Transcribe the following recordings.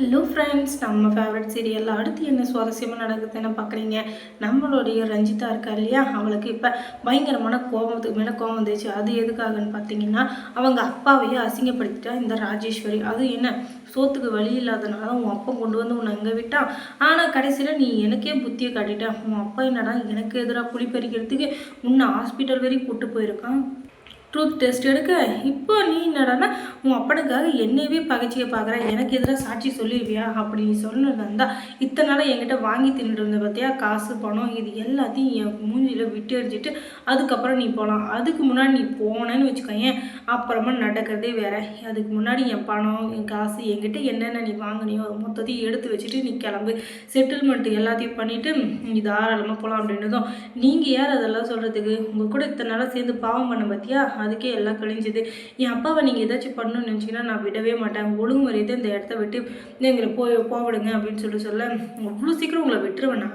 Hello friends நம்ம favourite serial அடுத்து என்ன சுவாரஸ்யமாக நடக்குதுன்னு பார்க்குறீங்க நம்மளுடைய ரஞ்சிதா இருக்கா இல்லையா? அவளுக்கு இப்போ பயங்கரமான கோபத்துக்கு மேலே கோபம் வந்துச்சு அது எதுக்காகன்னு பார்த்தீங்கன்னா அவங்க அப்பாவையே அசிங்கப்படுத்திட்டா இந்த ராஜேஸ்வரி. அது என்ன? சோத்துக்கு வழி இல்லாதனால உன் அப்பா கொண்டு வந்து உன்னை அங்கே விட்டான் ஆனால் கடைசியில் நீ எனக்கே புத்தியை காட்டிட்ட. உன் அப்பா என்னடா எனக்கு எதிராக குழி பறிக்கிறதுக்கு உன்னை ஹாஸ்பிட்டல் வரைக்கும் கூட்டு போயிருக்கான்? ட்ரூத் டெஸ்ட் எடுக்க? இப்போ நீ என்னடான்னா உன் அப்பனுக்காக என்னையவே பகைச்சிக்க பார்க்குற எனக்கு எதிராக சாட்சி சொல்லிடுவியா அப்படி நீ சொன்னதா இத்தனை நாளாக என்கிட்ட வாங்கி தின்னுட்டு இருந்த பார்த்தியா காசு பணம் இது எல்லாத்தையும் என் மூஞ்சியில் விட்டு எரிஞ்சிட்டு அதுக்கப்புறம் நீ போகலாம் அதுக்கு முன்னாடி நீ போனேன்னு வச்சுக்கோயேன். அப்புறமா நடக்கிறதே வேற. அதுக்கு முன்னாடி என் பணம் என் காசு என்கிட்ட என்னென்ன நீ வாங்கினியோ அது மொத்தத்தையும் எடுத்து வச்சுட்டு நீ கிளம்பு. செட்டில்மெண்ட் எல்லாத்தையும் பண்ணிவிட்டு நீ தாராளமாக போகலாம் அப்படின்றதும். நீங்கள் யார் அதெல்லாம் சொல்கிறதுக்கு உங்கள் கூட இத்தனை நாளாக சேர்ந்து பாவம் பண்ண பார்த்தியா அதுக்கே எல்லாம் கழிஞ்சுது. என் அப்பாவை நீங்கள் ஏதாச்சும் பண்ணணும்னு நினச்சிங்கன்னா நான் விடவே மாட்டேன். ஒழுங்குமுறையத்தை இந்த இடத்த விட்டு எங்களை போய் போவிடுங்க அப்படின்னு சொல்லிட்டு சொல்ல அவ்வளோ சீக்கிரம் உங்களை விட்டுருவேனா?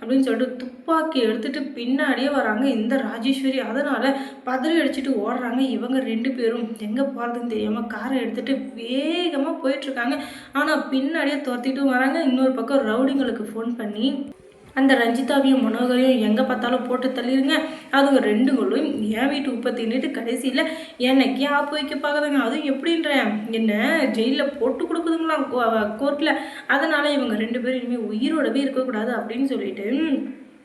அப்படின்னு சொல்லிட்டு துப்பாக்கி எடுத்துகிட்டு பின்னாடியே வராங்க இந்த ராஜேஸ்வரி. அதனால் பதறி அடிச்சுட்டு ஓடுறாங்க இவங்க ரெண்டு பேரும். எங்கே போகிறதுன்னு தெரியாமல் காரை எடுத்துகிட்டு வேகமாக போயிட்டுருக்காங்க ஆனால் பின்னாடியே துரத்திட்டும் வராங்க. இன்னொரு பக்கம் ரவுடிங்களுக்கு ஃபோன் பண்ணி அந்த ரஞ்சிதாவையும் மனோகரையும் எங்கே பார்த்தாலும் போட்டு தள்ளிடுங்க அதுங்க ரெண்டுங்களும் என் வீட்டு உற்பத்தின்னுட்டு கடைசியில் என்னைக்கே ஆப்பு வைக்க பார்க்குதுங்க அதுவும் எப்படின்ற? என்ன ஜெயிலில் போட்டு கொடுக்குதுங்களாம் கோர்ட்டில் அதனால் இவங்க ரெண்டு பேரும் இனிமேல் உயிரோடவே இருக்கக்கூடாது அப்படின்னு சொல்லிட்டு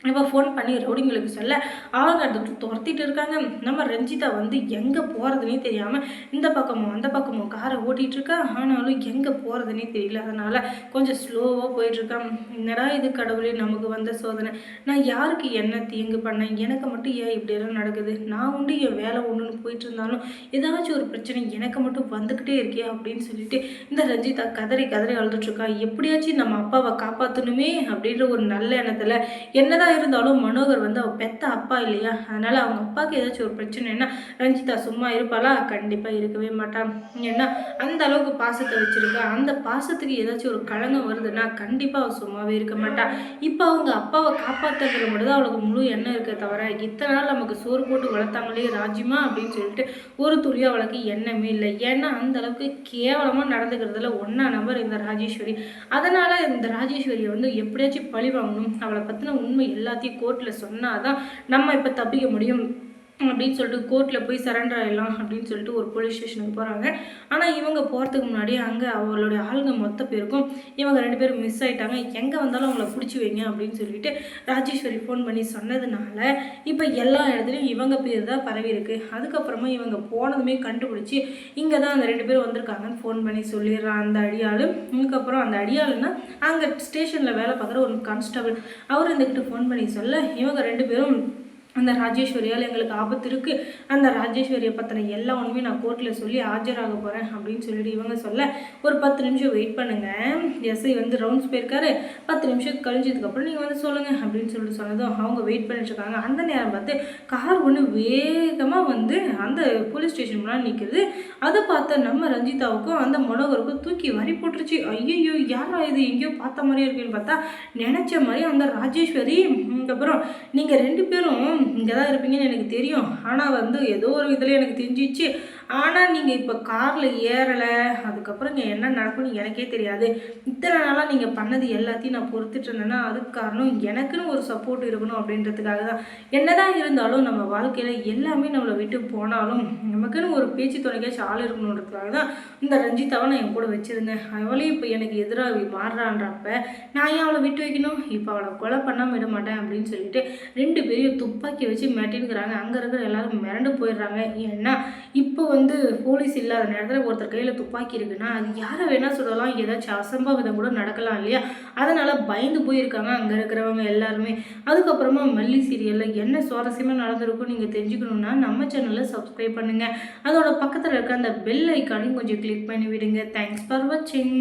இப்போ ஃபோன் பண்ணி ரவுடிங்களுக்கு சொல்ல அவங்க அடுத்து துரத்திட்டு இருக்காங்க. நம்ம ரஞ்சிதா வந்து எங்கே போகிறதுனே தெரியாமல் இந்த பக்கமும் அந்த பக்கமும் காரை ஓட்டிகிட்டு இருக்கா? ஆனாலும் எங்கே போகிறதுனே தெரியல. அதனால் கொஞ்சம் ஸ்லோவாக போயிட்டுருக்கான் என்னடா இது கடவுளே நமக்கு வந்த சோதனை. நான் யாருக்கு என்ன தீங்கு பண்ணேன்? எனக்கு மட்டும் ஏன் இப்படியெல்லாம் நடக்குது? நான் உண்டு என் வேலை ஒன்றுன்னு போயிட்டு இருந்தாலும் ஏதாச்சும் ஒரு பிரச்சனை எனக்கு மட்டும் வந்துக்கிட்டே இருக்கே அப்படின்னு சொல்லிட்டு இந்த ரஞ்சிதா கதறி கதறி அழுதுட்ருக்கா எப்படியாச்சும் நம்ம அப்பாவை காப்பாற்றணுமே அப்படின்ற ஒரு நல்ல எண்ணத்தில் என்னதான் இருந்தாலும் மனோகர் வந்து அவள் பெத்த அப்பா இல்லையா? அதனால் அவங்க அப்பாவுக்கு ஏதாச்சும் ஒரு பிரச்சனைனா ரஞ்சிதா சும்மா இருப்பாளா? கண்டிப்பாக இருக்கவே மாட்டான் ஏன்னா அந்த அளவுக்கு பாசத்தை வச்சுருக்கா. அந்த பாசத்துக்கு ஏதாச்சும் ஒரு கலங்கம் வருதுன்னா கண்டிப்பாக அவள் சும்மாவே இருக்க மாட்டாள் இப்போ அவங்க அப்பாவை காப்பாற்றுறது மட்டும் தான் அவளுக்கு முழு எண்ணம் இருக்க தவிர இத்தனை நாள் நமக்கு சோறு போட்டு வளர்த்தாங்களே ராஜ்யமா அப்படின்னு சொல்லிட்டு ஒரு துளியாக அவளுக்கு எண்ணமே இல்லை. ஏன்னா அந்த அளவுக்கு கேவலமாக நடந்துக்கிறதுல ஒன்றா நம்பர் இந்த ராஜேஸ்வரி. அதனால் இந்த ராஜேஸ்வரியை வந்து எப்படியாச்சும் பழி வாங்கணும். அவளை பற்றின உண்மை எல்லாத்தையும் கோர்ட்டில் சொன்னால் தான் நம்ம இப்போ தப்பிக்க முடியும். அப்படின்னு சொல்லிட்டு கோர்ட்டில் போய் சரண்டர் ஆகிடலாம் அப்படின்னு சொல்லிட்டு ஒரு போலீஸ் ஸ்டேஷனுக்கு போகிறாங்க ஆனால் இவங்க போகிறதுக்கு முன்னாடி அங்கே அவளுடைய ஆளுங்க மொத்த பேருக்கும் இவங்க ரெண்டு பேரும் மிஸ் ஆகிட்டாங்க எங்கே வந்தாலும் அவங்கள பிடிச்சி வைங்க அப்படின்னு சொல்லிட்டு ராஜேஸ்வரி ஃபோன் பண்ணி சொன்னதுனால இப்போ எல்லா இடத்துலையும் இவங்க பேர் தான் பரவி இருக்கு. அதுக்கப்புறமா இவங்க போனதுமே கண்டுபிடிச்சி இங்கே தான் அந்த ரெண்டு பேரும் வந்திருக்காங்கன்னு ஃபோன் பண்ணி சொல்லிடுறான் அந்த அடியாள். இதுக்கப்புறம் அந்த அடியாளுன்னா அங்கே ஸ்டேஷனில் வேலை பார்க்குற ஒரு கான்ஸ்டபிள் அவர் இருந்துக்கிட்டு ஃபோன் பண்ணி சொல்ல இவங்க ரெண்டு பேரும் அந்த ராஜேஸ்வரியால் எங்களுக்கு ஆபத்து இருக்குது அந்த ராஜேஸ்வரியை பற்றின எல்லா உண்மையும் நான் கோர்ட்டில் சொல்லி ஆஜராக போகிறேன் அப்படின்னு சொல்லிட்டு இவங்க சொல்ல ஒரு பத்து நிமிஷம் வெயிட் பண்ணுங்கள் எஸ்ஐ வந்து ரவுண்ட்ஸ் போயிருக்காரு. பத்து நிமிஷம் கழிஞ்சதுக்கப்புறம் நீங்கள் வந்து சொல்லுங்கள் அப்படின்னு சொல்லிட்டு சொன்னதும் அவங்க வெயிட் பண்ணிட்டுருக்காங்க அந்த நேரம் பார்த்து கார் ஒன்று வேகமாக வந்து அந்த போலீஸ் ஸ்டேஷன் முன்னாடி நிற்கிறது அதை பார்த்த நம்ம ரஞ்சிதாவுக்கும் அந்த மனோகருக்கும் தூக்கி வரி போட்டுருச்சு. ஐயோ யாரா இது? எங்கேயோ பார்த்த மாதிரியே இருக்குன்னு பார்த்தா நினச்ச மாதிரி அந்த ராஜேஸ்வரி அதுக்கப்புறம் நீங்கள் ரெண்டு பேரும் இங்கே தான் இருப்பீங்கன்னு எனக்கு தெரியும். ஆனால் வந்து ஏதோ ஒரு இதில் எனக்கு தெரிஞ்சிச்சு. ஆனால் நீங்கள் இப்போ காரில் ஏறலை அதுக்கப்புறம் இங்கே என்ன நடக்கும்னு எனக்கே தெரியாது. இத்தனை நாளாக நீங்கள் பண்ணது எல்லாத்தையும் நான் பொறுத்துட்டு இருந்தேன்னா அதுக்கு காரணம் எனக்குன்னு ஒரு சப்போர்ட் இருக்கணும் அப்படின்றதுக்காக தான். என்னதான் இருந்தாலும் நம்ம வாழ்க்கையில் எல்லாமே நம்மளை விட்டு போனாலும் நமக்குன்னு ஒரு பேச்சு துணைக்காச்சும் ஆள் இருக்கணுன்றதுக்காக தான் இந்த ரஞ்சிதாவை நான் என் கூட வச்சுருந்தேன். அவளையும் இப்போ எனக்கு எதிராக மாறுறான்றப்ப நான் ஏன் அவளை விட்டு வைக்கணும்? இப்போ அவளை கொலை பண்ணாமல் விட மாட்டேன் அப்படின்னு சொல்லிட்டு ரெண்டு பேரையும் துப்பாக்கி வச்சு மிரட்டினுக்கிறாங்க அங்கே இருக்கிற எல்லாரும் மிரண்டு போயிடுறாங்க. ஏன்னா இப்போ வந்து போலீஸ் இல்லாத நேரத்தில் ஒருத்தர் கையில் துப்பாக்கி இருக்குன்னா அது யாரை வேணால் சொல்லலாம். ஏதாச்சும் அசம்பாவிதம் கூட நடக்கலாம் இல்லையா? அதனால் பயந்து போயிருக்காங்க அங்கே இருக்கிறவங்க எல்லாருமே. அதுக்கப்புறமா மல்லி சீரியலில் என்ன சுவாரஸ்யமாக நடந்திருக்கும் நீங்கள் தெரிஞ்சுக்கணுன்னா நம்ம சேனலில் சப்ஸ்கிரைப் பண்ணுங்கள் அதோட பக்கத்தில் இருக்க அந்த பெல் ஐக்கானையும் கொஞ்சம் கிளிக் பண்ணி விடுங்க தேங்க்ஸ் ஃபார் வாட்சிங்